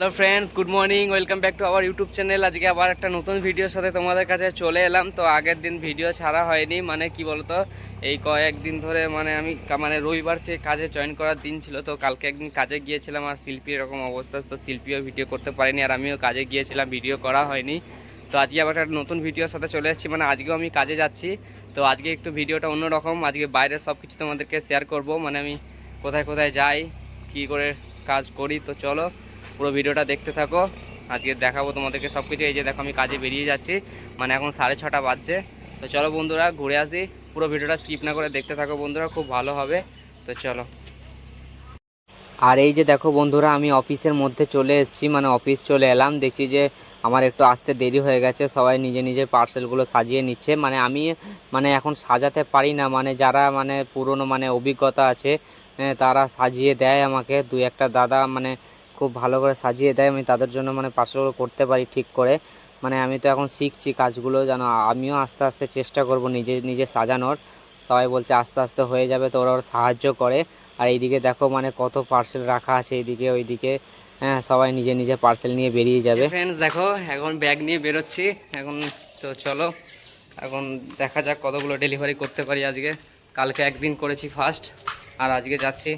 Hello friends good morning welcome back to our YouTube channel আজকে আবার একটা নতুন ভিডিওর সাথে তোমাদের কাছে চলে এলাম। তো আগের দিন ভিডিও ছাড়া হয়নি মানে কি বলতো, এই কয়েকদিন ধরে মানে আমি মানে রবিবার থেকে কাজে জয়েন করার দিন ছিল। তো কালকে একদিন কাজে গিয়েছিলাম, আর শিল্পী এরকম অবস্থা, তো শিল্পীও ভিডিও করতে পারিনি, আর আমিও কাজে গিয়েছিলাম ভিডিও করা হয়নি। তো আজকে আবার একটা নতুন ভিডিওর সাথে চলে এসেছি মানে আজকেও আমি কাজে যাচ্ছি। তো আজকে একটু ভিডিওটা অন্যরকম, আজকে বাইরের সব কিছু তোমাদেরকে শেয়ার করব। মানে আমি কোথায় কোথায় যাই, কী করে কাজ করি, তো চলো। পুরো ভিডিওটা দেখতে থাকো। আজকে দেখাবো তোমাদেরকে সব কিছু এই যে দেখো, আমি কাজে বেরিয়ে যাচ্ছি। মানে এখন সাড়ে ছটা বাজছে। তো চলো বন্ধুরা, ঘুরে আসি। পুরো ভিডিওটা স্কিপ না করে দেখতে থাকো বন্ধুরা, খুব ভালো হবে। তো চলো। আর এই যে দেখো বন্ধুরা, আমি অফিসের মধ্যে চলে এসেছি। মানে অফিস চলে এলাম। দেখছি যে আমার একটু আসতে দেরি হয়ে গেছে। সবাই নিজে নিজের পার্সেলগুলো সাজিয়ে নিচ্ছে। মানে আমি মানে এখন সাজাতে পারি না। মানে যারা মানে পুরনো মানে অভিজ্ঞতা আছে তারা সাজিয়ে দেয় আমাকে। দুই একটা দাদা মানে খুব ভালো করে সাজিয়ে দেয়, আমি তাদের জন্য মানে পার্সেলগুলো করতে পারি ঠিক করে। মানে আমি তো এখন শিখছি কাজগুলো, যেন আমিও আস্তে আস্তে চেষ্টা করব নিজে নিজে সাজানোর। সবাই বলছে আস্তে আস্তে হয়ে যাবে, তো ওরা সাহায্য করে। আর এইদিকে দেখো মানে কত পার্সেল রাখা আছে এইদিকে, ওইদিকে হ্যাঁ সবাই নিজে নিজে পার্সেল নিয়ে বেরিয়ে যাবে। ফ্রেন্ডস দেখো, এখন ব্যাগ নিয়ে বেরোচ্ছি। এখন তো চলো, এখন দেখা যাক কতগুলো ডেলিভারি করতে পারি আজকে। কালকে একদিন করেছি ফার্স্ট আর আজকে যাচ্ছি।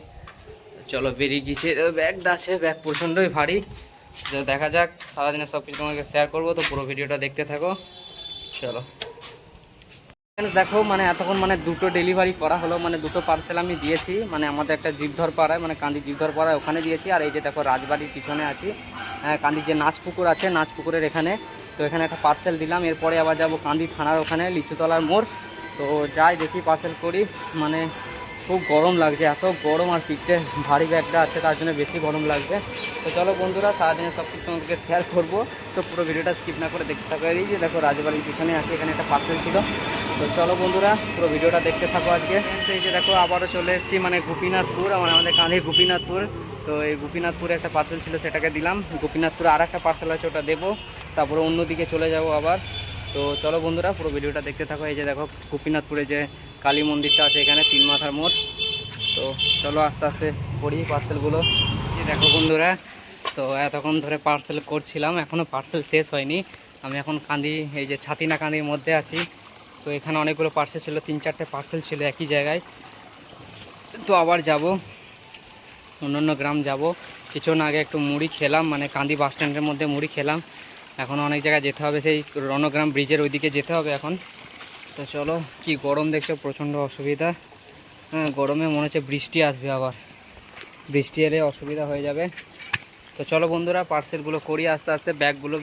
চলো বেরিয়ে গিয়েছে। ব্যাগটা আছে ব্যাগ প্রচণ্ডই ভারী। তো দেখা যাক সারাদিনে সব কিছু তোমাকে শেয়ার করব তো পুরো ভিডিওটা দেখতে থাকো। চলো। দেখো মানে এতক্ষণ মানে দুটো ডেলিভারি করা হলো মানে দুটো পার্সেল আমি দিয়েছি। মানে আমাদের একটা জীবধর পাড়ায় মানে কান্দি জীবধর পাড়ায় ওখানে দিয়েছি। আর এই যে দেখো রাজবাড়ির পিছনে আছি। হ্যাঁ, কান্দির যে নাচ পুকুর আছে নাচ পুকুরের এখানে। তো এখানে একটা পার্সেল দিলাম। এরপরে আবার যাব কান্দি থানার ওখানে লিচুতলার মোড়। তো যাই দেখি পার্সেল করি। মানে খুব গরম লাগছে, এত গরম আর পিঠে ভারী ব্যাগটা আছে, তার জন্য বেশি গরম লাগছে। তো চলো বন্ধুরা সারাদিনে সব কিছু তোমাদেরকে শেয়ার করব। তো পুরো ভিডিওটা স্কিপ না করে দেখতে থাকো। এই যে দেখো, রাজবাড়ির পিছনে আছে, এখানে একটা পার্সেল ছিল। তো চলো বন্ধুরা, পুরো ভিডিওটা দেখতে থাকো আজকে। এই যে দেখো, আবারও চলে এসেছি মানে গোপীনাথপুর মানে আমাদের কাঁধে গোপীনাথপুর। তো এই গোপীনাথপুরে একটা পার্সেল ছিল, সেটাকে দিলাম। গোপীনাথপুরে আর একটা পার্সেল আছে, ওটা দেবো। তারপরে অন্যদিকে চলে যাব আবার। তো চলো বন্ধুরা, পুরো ভিডিওটা দেখতে থাকো। এই যে দেখো, গোপীনাথপুরে যে কালী মন্দিরটা আছে এখানে, তিন মাথার মোড়। তো চলো আস্তে আস্তে করি পার্সেলগুলো দেখো বন্ধুরা, তো এতক্ষণ ধরে পার্সেল করছিলাম এখনও পার্সেল শেষ হয়নি। আমি এখন কান্দি, এই যে ছাতিনা কান্দির মধ্যে আছি। তো এখানে অনেকগুলো পার্সেল ছিল, তিন চারটে পার্সেল ছিল একই জায়গায়। তো আবার যাব, অন্য অন্য গ্রাম যাব। কিছুক্ষণ আগে একটু মুড়ি খেলাম মানে কান্দি বাস স্ট্যান্ডের মধ্যে মুড়ি খেলাম। এখন অনেক জায়গায় যেতে হবে, সেই রণগ্রাম ব্রিজের ওইদিকে যেতে হবে এখন। তো চলো, কি গরম দেখছ? প্রচণ্ড অসুবিধা। হ্যাঁ গরমে মনে হচ্ছে বৃষ্টি আসবে আবার। বৃষ্টি এলে অসুবিধা হয়ে যাবে। তো চলো বন্ধুরা, পার্সেলগুলো করি আস্তে আস্তে। ব্যাগগুলো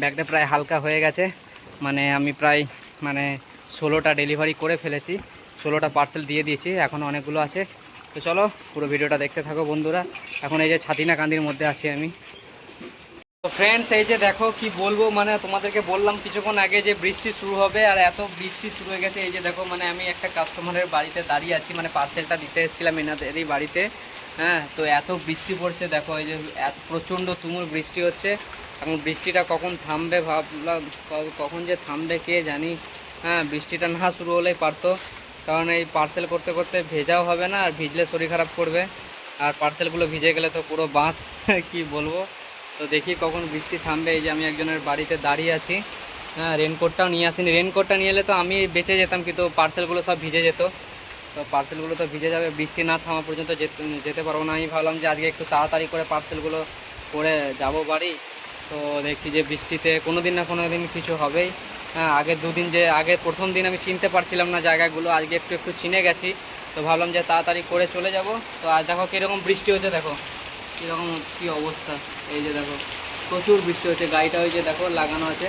ব্যাগটা প্রায় হালকা হয়ে গেছে। মানে আমি প্রায় মানে ষোলোটা ডেলিভারি করে ফেলেছি। ষোলোটা পার্সেল দিয়ে দিয়েছি, এখন অনেকগুলো আছে। তো চলো, পুরো ভিডিওটা দেখতে থাকো বন্ধুরা। এখন এই যে ছাতিনা কান্দির মধ্যে আছি আমি। ফ্রেন্ডস এই যে দেখো কি বলব মানে তোমাদেরকে বললাম কিছুক্ষণ আগে যে বৃষ্টি শুরু হবে আর এত বৃষ্টি শুরু হয়ে গেছে, এই যে দেখো মানে আমি একটা কাস্টমারের বাড়িতে দাঁড়িয়ে আছি মানে পার্সেলটা দিতে এসেছিলাম এনাদেরই বাড়িতে। হ্যাঁ তো এত বৃষ্টি পড়ছে, দেখো, এই যে প্রচণ্ড তুমুল বৃষ্টি হচ্ছে। এখন বৃষ্টিটা কখন থামবে ভাবলাম কখন যে থামবে কে জানি। হ্যাঁ বৃষ্টিটা না শুরু হলেই পারতো, কারণ এই পার্সেল করতে করতে ভেজাও হবে না, আর ভিজলে শরীর খারাপ করবে। আর পার্সেলগুলো ভিজে গেলে তো পুরো বাঁশ, কি বলব। তো দেখি কখন বৃষ্টি থামবে। এই যে আমি একজনের বাড়িতে দাঁড়িয়ে আছি। হ্যাঁ রেনকোটটাও নিয়ে আসিনি। রেনকোটটা নিয়ে এলে তো আমি বেঁচে যেতাম, কিন্তু পার্সেলগুলো সব ভিজে যেত। তো পার্সেলগুলো তো ভিজে যাবে, বৃষ্টি না থামা পর্যন্ত যেতে পারব না। আমি ভাবলাম যে আজকে একটু তাড়াতাড়ি করে পার্সেলগুলো করে যাব বাড়ি। তো দেখছি যে বৃষ্টিতে কোনো দিন না কোনো দিন কিছু হবেই। হ্যাঁ আগের দুদিন যে আগে প্রথম দিন আমি চিনতে পারছিলাম না জায়গাগুলো। আজকে একটু একটু চিনে গেছি। তো ভাবলাম যে তাড়াতাড়ি করে চলে যাব। তো আজ দেখো কীরকম বৃষ্টি হচ্ছে দেখো। কীরকম কী অবস্থা। এই যে দেখো, প্রচুর বৃষ্টি হচ্ছে, গাড়িটা ওই যে দেখো লাগানো আছে,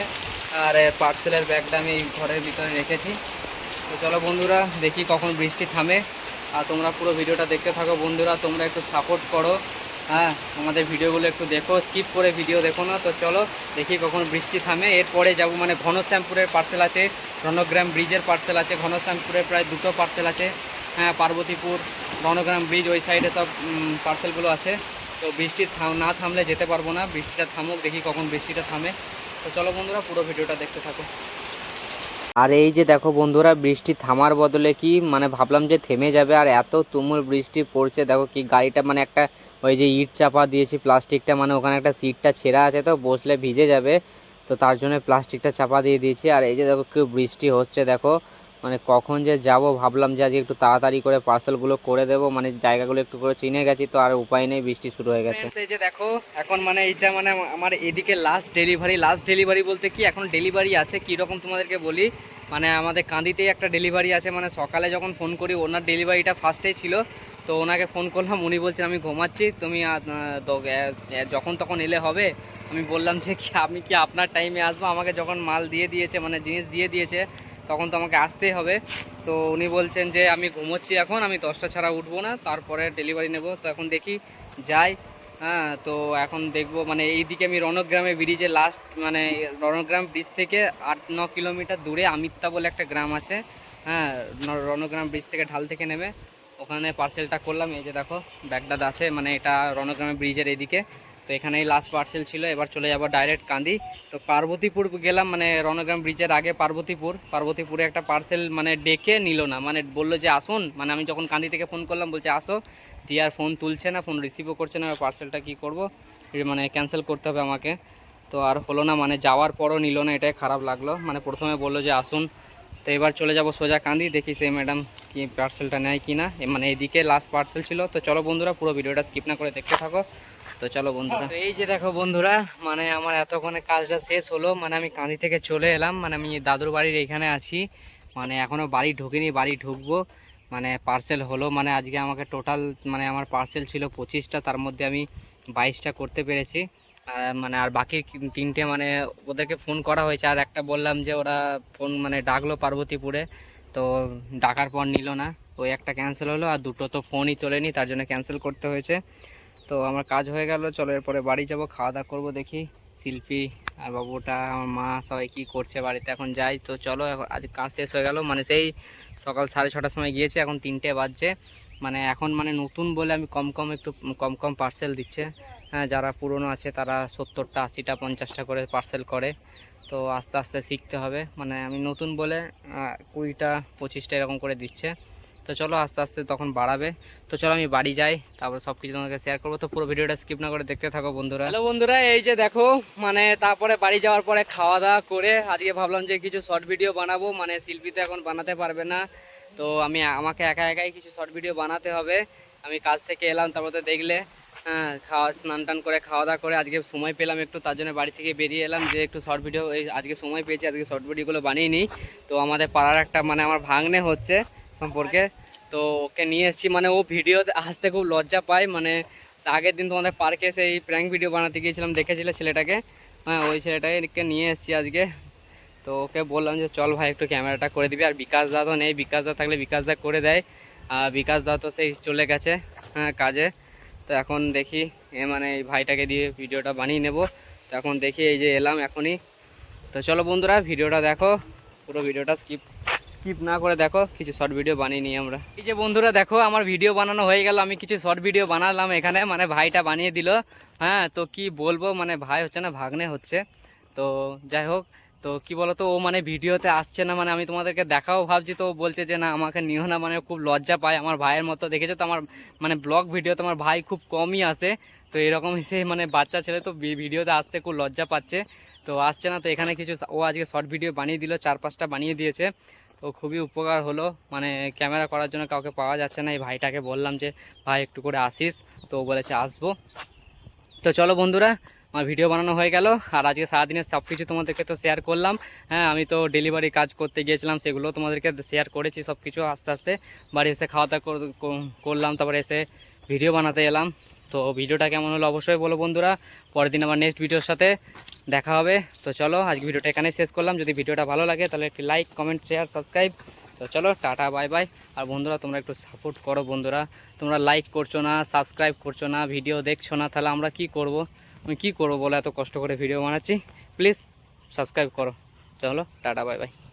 আর পার্সেলের ব্যাগটা আমি এই ঘরের ভিতরে রেখেছি। তো চলো বন্ধুরা, দেখি কখন বৃষ্টি থামে। আর তোমরা পুরো ভিডিওটা দেখতে থাকো বন্ধুরা, তোমরা একটু সাপোর্ট করো। হ্যাঁ আমাদের ভিডিওগুলো একটু দেখো স্কিপ করে ভিডিও দেখো না, তো চলো দেখি কখন বৃষ্টি থামে। এরপরে যাব মানে ঘনশ্যামপুরের পার্সেল আছে, রণগ্রাম ব্রিজের পার্সেল আছে, ঘনশ্যামপুরের প্রায় দুটো পার্সেল আছে। হ্যাঁ পার্বতীপুর রণগ্রাম ব্রিজ ওই সাইডে সব পার্সেলগুলো আছে। তো বৃষ্টি থাম, না থামলে যেতে পারব না। বৃষ্টিটা থামুক, দেখি কখন বৃষ্টিটা থামে। তো চলো বন্ধুরা, পুরো ভিডিওটা দেখতে থাকো। আর এই যে দেখো বন্ধুরা, বৃষ্টি থামার বদলে কি মানে ভাবলাম যে থেমে যাবে, আর এত তুমুল বৃষ্টি পড়ছে। দেখো কি গাড়িটা মানে একটা ওই যে ইট চাপা দিয়েছি, প্লাস্টিকটা মানে ওখানে একটা সিটটা ছেঁড়া আছে তো, বসলে ভিজে যাবে। তো তার জন্য প্লাস্টিকটা চাপা দিয়ে দিয়েছি। আর এই যে দেখো কি বৃষ্টি হচ্ছে, দেখো। মানে কখন যে যাব ভাবলাম যে আজকে একটু তাড়াতাড়ি করে পার্সেলগুলো করে দেবো মানে জায়গাগুলো একটু করে চিনে গেছি তো আর উপায় নেই, বৃষ্টি শুরু হয়ে গেছে। এই যে দেখো, এখন মানে এইটা মানে আমার এদিকে লাস্ট ডেলিভারি লাস্ট ডেলিভারি বলতে কি এখন ডেলিভারি আছে কি রকম তোমাদেরকে বলি মানে আমাদের কাঁদিতেই একটা ডেলিভারি আছে মানে সকালে যখন ফোন করি, ওনার ডেলিভারিটা ফার্স্টেই ছিল, তো ওনাকে ফোন করলাম, উনি বলছেন, আমি ঘুমাচ্ছি, তুমি যখন তখন এলে হবে? আমি বললাম যে, কি, আমি কি আপনার টাইমে আসব? আমাকে যখন মাল দিয়ে দিয়েছে মানে জিনিস দিয়ে দিয়েছে তখন তো আমাকে আসতেই হবে। তো উনি বলছেন যে, আমি ঘুমোচ্ছি এখন, আমি দশটা ছাড়া উঠবো না, তারপরে ডেলিভারি নেব। তো এখন দেখি যাই হ্যাঁ তো এখন দেখব মানে এইদিকে আমি রণগ্রামে ব্রিজে লাস্ট মানে রণগ্রাম ব্রিজ থেকে আট, ন কিলোমিটার দূরে আমিত্তা বলে একটা গ্রাম আছে হ্যাঁ রণগ্রাম ব্রিজ থেকে ঢাল থেকে নেমে ওখানে পার্সেলটা করলাম। এই যে দেখো ব্যাগডাদ আছে মানে এটা রণগ্রামে ব্রিজের এইদিকে। তো এখানেই লাস্ট পার্সেল ছিল। এবার চলে যাব ডাইরেক্ট কান্দি। তো পার্বতীপুর গেলাম মানে রণগ্রাম ব্রিজের আগে পার্বতীপুর। পার্বতীপুরে একটা পার্সেল মানে ডেকে নিল না মানে বলল যে আসুন। মানে আমি যখন কান্দি থেকে ফোন করলাম, বলছে আসো। দিয়ে আর ফোন তুলছে না ফোন রিসিভও করছে না পার্সেলটা কি করব? মানে ক্যান্সেল করতে হবে আমাকে। তো আর হলো না মানে যাওয়ার পরও নিল না, এটাই খারাপ লাগল। মানে প্রথমে বলল যে আসুন। তো এবার চলে যাব সোজা কান্দি, দেখি সেই ম্যাডাম কি পার্সেলটা নেয় কি না মানে এদিকে লাস্ট পার্সেল ছিল। তো চলো বন্ধুরা, পুরো ভিডিওটা স্কিপ না করে দেখতে থাকো। তো চলো বন্ধুরা। এই যে দেখো বন্ধুরা মানে আমার এতক্ষণে কাজটা শেষ হলো মানে আমি কাঁদি থেকে চলে এলাম মানে আমি দাদুর বাড়ির এখানে আছি মানে এখনও বাড়ি ঢুকিনি, বাড়ি ঢুকবো মানে পার্সেল হলো মানে আজকে আমাকে টোটাল মানে আমার পার্সেল ছিল পঁচিশটা, তার মধ্যে আমি বাইশটা করতে পেরেছি মানে আর বাকি তিনটে মানে ওদেরকে ফোন করা হয়েছে, আর একটা বললাম যে ওরা ফোন মানে ডাকলো পার্বতীপুরে, তো ডাকার পর নিল না, ওই একটা ক্যান্সেল হলো, আর দুটো তো ফোনই তোলেনি, তার জন্য ক্যান্সেল করতে হয়েছে তো আমার কাজ হয়ে গেল, চলো এরপরে বাড়ি যাব, খাওয়া দাওয়া করব দেখি। শিল্পী আর বাবুটা, আমার মা সবাই কী করছে বাড়িতে এখন যাই, তো চলো এখন আজ কাজ শেষ হয়ে গেল। মানে সেই সকাল সাড়ে ছটার সময় গিয়েছে, এখন তিনটে বাজছে। মানে এখন মানে নতুন বলে আমি কম কম একটু, কম কম পার্সেল দিচ্ছে। হ্যাঁ যারা পুরনো আছে তারা সত্তরটা, আশিটা, পঞ্চাশটা করে পার্সেল করে। তো আস্তে আস্তে শিখতে হবে। মানে আমি নতুন বলে কুড়িটা, পঁচিশটা এরকম করে দিচ্ছে। তো চলো আস্তে আস্তে তখন বাড়াবে। তো চলো আমি বাড়ি যাই, তারপর সব কিছু তোমাকে শেয়ার করব। তো পুরো ভিডিওটা স্কিপ না করে দেখতে থাকো বন্ধুরা। হ্যালো বন্ধুরা, এই যে দেখো মানে তারপরে বাড়ি যাওয়ার পরে খাওয়া দাওয়া করে আজকে ভাবলাম যে কিছু শর্ট ভিডিও বানাবো মানে শিল্পী তো এখন বানাতে পারবে না। তো আমি, আমাকে একা একাই কিছু শর্ট ভিডিও বানাতে হবে। আমি কাজ থেকে এলাম, তারপর তো দেখলে হ্যাঁ খাওয়া, স্নান টান করে, খাওয়া দাওয়া করে আজকে সময় পেলাম একটু, তার জন্য বাড়ি থেকে বেরিয়ে এলাম। যে একটু শর্ট ভিডিও এই আজকে সময় পেয়েছি, আজকে শর্ট ভিডিওগুলো বানিয়ে নিই। তো আমাদের পাড়ার একটা মানে আমার ভাগ্নে হচ্ছে সম্পর্কে তো ওকে নিয়ে এসেছি মানে ও ভিডিওতে আসতে খুব লজ্জা পায় মানে আগের দিন তোমাদের পার্কে সেই প্র্যাঙ্ক ভিডিও বানাতে গিয়েছিলাম, দেখেছিলে ছেলেটাকে? হ্যাঁ ওই ছেলেটাকে নিয়ে এসেছি আজকে। তো ওকে বললাম যে, চল ভাই, একটু ক্যামেরাটা করে দিবি। আর বিকাশ দা তো নেই, বিকাশ দা থাকলে বিকাশ দা করে দেয়। আর বিকাশ দা তো সেই চলে গেছে হ্যাঁ কাজে। তো এখন দেখি, এ মানে এই ভাইটাকে দিয়ে ভিডিওটা বানিয়ে নেব। তো এখন দেখি, এই যে এলাম এখনই। তো চলো বন্ধুরা ভিডিওটা দেখো। পুরো ভিডিওটা স্কিপ স্কিপ না করে দেখো, কিছু শর্ট ভিডিও বানিয়ে নিই আমরা। এই যে বন্ধুরা দেখো, আমার ভিডিও বানানো হয়ে গেল, আমি কিছু শর্ট ভিডিও বানালাম এখানে মানে ভাইটা বানিয়ে দিল। হ্যাঁ তো কি বলব মানে ভাই হচ্ছে না, ভাগ্নে হচ্ছে। তো যাই হোক, তো কি বলতো, ও মানে ভিডিওতে আসছে না মানে আমি তোমাদেরকে দেখাও ভাবছি, তো বলছে যে না, আমাকে নিও না মানে খুব লজ্জা পায় আমার ভাইয়ের মতো। দেখেছ তো আমার মানে ব্লগ ভিডিওতে আমার ভাই খুব কমই আসে। তো এরকম সে মানে বাচ্চা ছেলে তো ভিডিওতে আসতে খুব লজ্জা পাচ্ছে। তো আসছে না, তো এখানে কিছু, ও আজকে শর্ট ভিডিও বানিয়ে দিল, চার পাঁচটা বানিয়ে দিয়েছে। তো খুবই উপকার হলো। মানে ক্যামেরা করার জন্য কাউকে পাওয়া যাচ্ছে না। এই ভাইটাকে বললাম যে, ভাই, একটু করে আসিস। তো ও বলেছে, আসব। তো চলো বন্ধুরা, আমার ভিডিও বানানো হয়ে গেল। আর আজকে সারাদিনের সব কিছু তোমাদেরকে তো শেয়ার করলাম। হ্যাঁ আমি তো ডেলিভারি কাজ করতে গিয়েছিলাম, সেগুলো তোমাদেরকে শেয়ার করেছি সব কিছু আস্তে আস্তে। বাড়ি এসে খাওয়া দাওয়া কর- কর- করলাম, তারপরে এসে ভিডিও বানাতে এলাম। তো ভিডিওটা কেমন হলো অবশ্যই বলো বন্ধুরা। পরের দিন আমার নেক্সট ভিডিওর সাথে দেখা হবে। তো চলো, আজকে ভিডিওটা এখানে শেষ করলাম। যদি ভিডিওটা ভালো লাগে, তাহলে একটি লাইক কমেন্ট শেয়ার সাবস্ক্রাইব তো চলো, টাটা বাই বাই আর বন্ধুরা, তোমরা একটু সাপোর্ট করো বন্ধুরা। তোমরা লাইক করছ না সাবস্ক্রাইব করছ না ভিডিও দেখছ না, তাহলে আমরা কি করব? আমি কি করব বলে? এত কষ্ট করে ভিডিও বানাচ্ছি। প্লিজ সাবস্ক্রাইব করো। চলো, টাটা বাই বাই